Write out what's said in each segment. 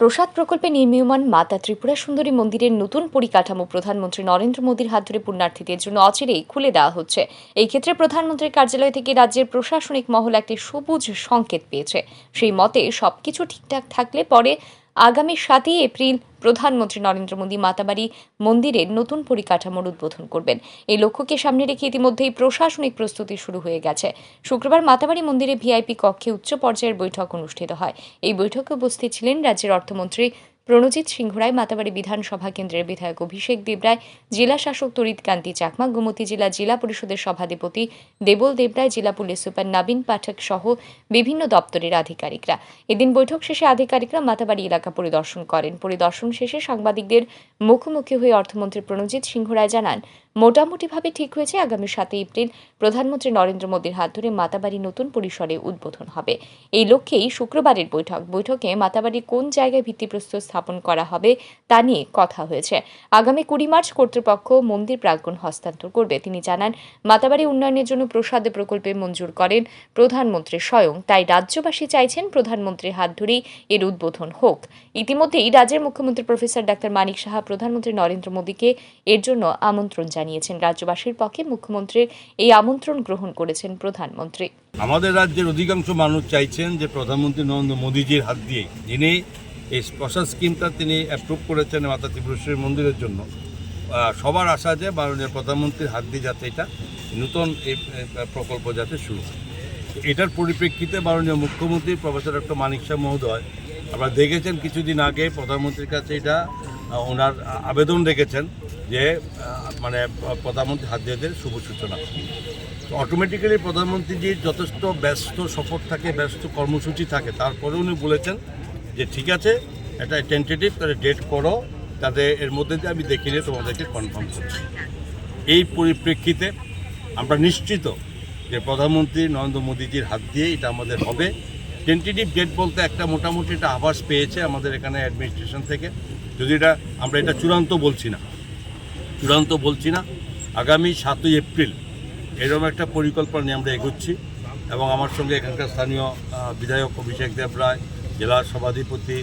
প্রসাদ প্রকল্পে নির্মীয়মান মাতা ত্রিপুরা সুন্দরী মন্দিরের নতুন পরিকাঠামো প্রধানমন্ত্রী নরেন্দ্র মোদীর হাত ধরে পুণ্যার্থীদের জন্য অচিরেই খুলে দেওয়া হচ্ছে। এই ক্ষেত্রে প্রধানমন্ত্রীর কার্যালয় থেকে রাজ্যের প্রশাসনিক মহল একটি সবুজ সংকেত পেয়েছে। সেই মতে সবকিছু ঠিকঠাক থাকলে পরে আগামী সাতই এপ্রিল প্রধানমন্ত্রী নরেন্দ্র মোদী মাতাবাড়ি মন্দিরের নতুন পরিকাঠামোর উদ্বোধন করবেন। এই লক্ষ্যকে সামনে রেখে ইতিমধ্যেই প্রশাসনিক প্রস্তুতি শুরু হয়ে গেছে। শুক্রবার মাতাবাড়ি মন্দিরে ভিআইপি কক্ষে উচ্চ পর্যায়ের বৈঠক অনুষ্ঠিত হয়। এই বৈঠকে উপস্থিত ছিলেন রাজ্যের অর্থমন্ত্রী প্রণজিৎ সিংহরায় মাতাবাড়ি বিধানসভা কেন্দ্রের বিধায়ক অভিষেক দেবরায় জেলা শাসক তরিৎ কান্তি চাকমা, গোমতী জেলা জেলা পরিষদের সভাধিপতি দেবল দেবরায় জেলা পুলিশ সুপার নবীন পাঠক সহ বিভিন্ন দপ্তরের আধিকারিকরা। এদিন বৈঠক শেষে আধিকারিকরা মাতাবাড়ি এলাকা পরিদর্শন করেন। পরিদর্শন শেষে সাংবাদিকদের মুখোমুখি হয়ে অর্থমন্ত্রী প্রণজিৎ সিংহরায় জানান, মোটামুটিভাবে ঠিক হয়েছে। আগামী সাতই এপ্রিল প্রধানমন্ত্রী নরেন্দ্র মোদীর হাত ধরে মাতাবাড়ি নতুন পরিসরে উদ্বোধন হবে। এই লক্ষ্যেই শুক্রবারের বৈঠক। বৈঠকে মাতাবাড়ির কোন জায়গায় ভিত্তিপ্রস্তর স্থাপন করা হবে তা নিয়ে কথা হয়েছে। আগামী কুড়ি মার্চ কর্তৃপক্ষ মন্দির প্রাঙ্গণ হস্তান্তর করবে। তিনি জানান, মাতাবাড়ি উন্নয়নের জন্য প্রসাদ প্রকল্পে মঞ্জুর করেন প্রধানমন্ত্রী স্বয়ং। তাই রাজ্যবাসী চাইছেন প্রধানমন্ত্রীর হাত ধরেই এর উদ্বোধন হোক। ইতিমধ্যেই রাজ্যের মুখ্যমন্ত্রী প্রফেসর ডাক্তার মানিক সাহা, প্রধানমন্ত্রী নরেন্দ্র মোদীকে এর জন্য আমন্ত্রণ জানিয়েছেন। রাজ্যবাসীর পক্ষে মুখ্যমন্ত্রীর এই আমন্ত্রণ গ্রহণ করেছেন প্রধানমন্ত্রী। আমাদের রাজ্যের অধিকাংশ মানুষ চাইছেন যে প্রধানমন্ত্রী নরেন্দ্র মোদীজির হাত দিয়ে, যিনি এই প্রসাদ স্কিমটা তিনি অ্যাপ্রুভ করেছেন মাতা ত্রিপুরেশ্বরী মন্দিরের জন্য। সবার আশা যে মাননীয় প্রধানমন্ত্রীর হাত দিয়ে যাতে এটা নতুন এই প্রকল্প যাতে শুরু হয়। এটার পরিপ্রেক্ষিতে মাননীয় মুখ্যমন্ত্রী প্রফেসর ডক্টর মানিক শাহ মহোদয় আপনারা দেখেছেন কিছুদিন আগে প্রধানমন্ত্রীর কাছে এটা ওনার আবেদন রেখেছেন যে মানে প্রধানমন্ত্রী হাত দিয়ে দিয়ে শুভ সূচনা। অটোমেটিক্যালি প্রধানমন্ত্রীজির যথেষ্ট ব্যস্ত সফর থাকে, ব্যস্ত কর্মসূচি থাকে, তারপরে উনি বলেছেন যে ঠিক আছে, একটা টেন্টেটিভ তাহলে ডেট করো, তাতে এর মধ্যে দিয়ে আমি দেখি নিয়ে তোমাদেরকে কনফার্ম করছি। এই পরিপ্রেক্ষিতে আমরা নিশ্চিত যে প্রধানমন্ত্রী নরেন্দ্র মোদীজির হাত দিয়ে এটা আমাদের হবে। টেন্টেটিভ ডেট বলতে একটা মোটামুটি একটা আভাস পেয়েছে আমাদের এখানে অ্যাডমিনিস্ট্রেশন থেকে। যদি এটা, আমরা এটা চূড়ান্ত বলছি না। চূড়ান্ত বলছি না। আগামী সাতই এপ্রিল এরকম একটা পরিকল্পনা নিয়ে আমরা এগোচ্ছি এবং আমার সঙ্গে এখানকার স্থানীয় বিধায়ক অভিষেক দেব রায় জেলার সভাধিপতি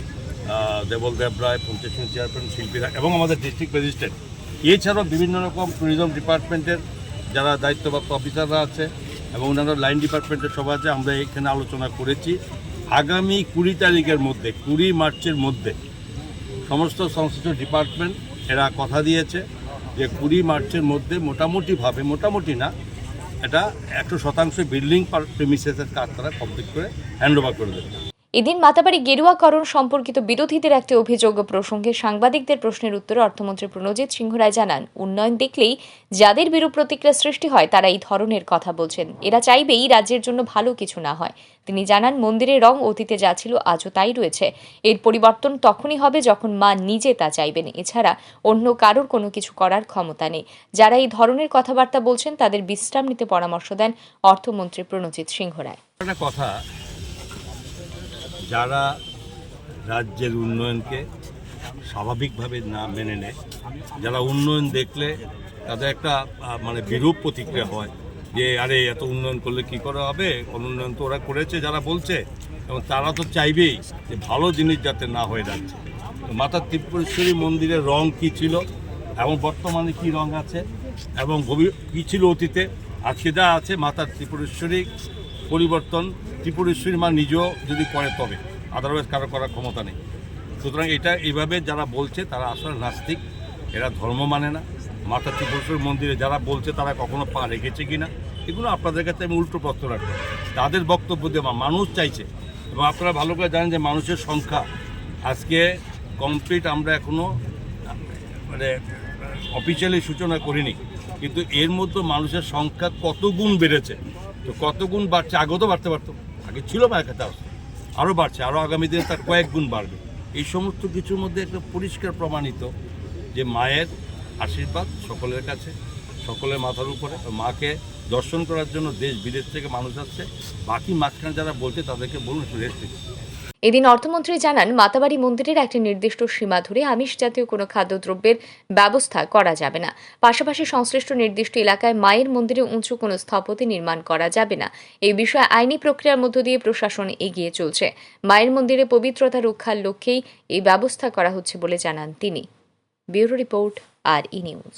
দেবল দেব রায়, পঞ্চায়েত চেয়ারম্যান, শিল্পীরা এবং আমাদের ডিস্ট্রিক্ট ম্যাজিস্ট্রেট এছাড়াও বিভিন্ন রকম ট্যুরিজম ডিপার্টমেন্টের যারা দায়িত্বপ্রাপ্ত অফিসাররা আছে এবং অন্যান্য লাইন ডিপার্টমেন্টের সবাই আছে, আমরা এখানে আলোচনা করেছি। আগামী কুড়ি তারিখের মধ্যে, কুড়ি মার্চের মধ্যে সমস্ত সংশ্লিষ্ট ডিপার্টমেন্ট এরা কথা দিয়েছে যে কুড়ি মার্চের মধ্যে মোটামুটিভাবে, মোটামুটি না, এটা একশো শতাংশ বিল্ডিং পার প্রেমিসেসের কাজ তারা কমপ্লিট করে হ্যান্ড ওভার করে দেবে। এদিন মাতাবাড়ি গেরুয়াকরণ সম্পর্কিত বিরোধীদের একটি অভিযোগ প্রসঙ্গে সাংবাদিকদের প্রশ্নের উত্তরে অর্থমন্ত্রী প্রণজিৎ সিংহ রায় জানান, উন্নয়ন দেখলেই যাদের বিরূপ প্রতিক্রিয়া সৃষ্টি হয়, তারা এই ধরনের কথা বলছেন। এরা চাইবেই রাজ্যের জন্য ভালো কিছু না হয়। তিনি জানান মন্দিরের রং অতীতে যা ছিল, আজও তাই রয়েছে। এর পরিবর্তন তখনই হবে যখন মা নিজে তা চাইবেন। এছাড়া অন্য কারোর কোনো কিছু করার ক্ষমতা নেই। যারা এই ধরনের কথাবার্তা বলছেন, তাদের বিশ্রাম নিতে পরামর্শ দেন অর্থমন্ত্রী প্রণজিৎ সিংহ রায়। কথা যারা রাজ্যের উন্নয়নকে স্বাভাবিকভাবে না মেনে নেয়, যারা উন্নয়ন দেখলে তাদের একটা মানে বিরূপ প্রতিক্রিয়া হয় যে, আরে, এত উন্নয়ন করলে কি করা হবে? কোন উন্নয়ন তো ওরা করেছে, যারা বলছে। এবং তারা তো চাইবেই যে ভালো জিনিস যাতে না হয়ে যাচ্ছে মাতা ত্রিপুরেশ্বরী মন্দিরের রং কি ছিল এবং বর্তমানে কি রং আছে এবং কি ছিল অতীতে? আজকে যা আছে মাতা ত্রিপুরেশ্বরী পরিবর্তন ত্রিপুরেশ্বরী মা নিজেও যদি করে তবে আদারওয়াইজ কারও করার ক্ষমতা নেই। সুতরাং এটা এইভাবে যারা বলছে তারা আসলে নাস্তিক, এরা ধর্ম মানে না। মাতা ত্রিপুরেশ্বরী মন্দিরে যারা বলছে তারা কখনো পা রেখেছে কি না এগুলো আপনাদের কাছে আমি উল্টো প্রশ্ন রাখব। তাদের বক্তব্য মা- মানুষ চাইছে, এবং আপনারা ভালো করে জানেন যে মানুষের সংখ্যা আজকে কমপ্লিট আমরা এখনও মানে অফিসিয়ালি সূচনা করিনি। কিন্তু এর মধ্যে মানুষের সংখ্যা কত গুণ বেড়েছে তো কত গুণ বাড়ছে? আগেও তো বাড়তে পারতো। আগে ছিল না একটা আরও বাড়ছে। আরও আগামী দিনে তার কয়েক গুণ বাড়বে। এই সমস্ত কিছুর মধ্যে একটা পরিষ্কার প্রমাণিত যে মায়ের আশীর্বাদ সকলের কাছে, সকলের মাথার উপরে। মাকে দর্শন করার জন্য দেশ বিদেশ থেকে মানুষ আসছে। বাকি মাঝখানে যারা বলছে, তাদেরকে বলুন, একটু রেস্ট এদিন অর্থমন্ত্রী জানান, মাতাবাড়ি মন্দিরের একটি নির্দিষ্ট সীমা ধরে আমিষ জাতীয় কোনো খাদ্যদ্রব্যের ব্যবস্থা করা যাবে না। পাশাপাশি সংশ্লিষ্ট নির্দিষ্ট এলাকায় মায়ের মন্দিরে উঁচু কোনো স্থপতি নির্মাণ করা যাবে না। এই বিষয়ে আইনি প্রক্রিয়ার মধ্য দিয়ে প্রশাসন এগিয়ে চলছে। মায়ের মন্দিরে পবিত্রতা রক্ষার লক্ষ্যেই এই ব্যবস্থা করা হচ্ছে বলে জানান তিনি। Bureau report, R E news.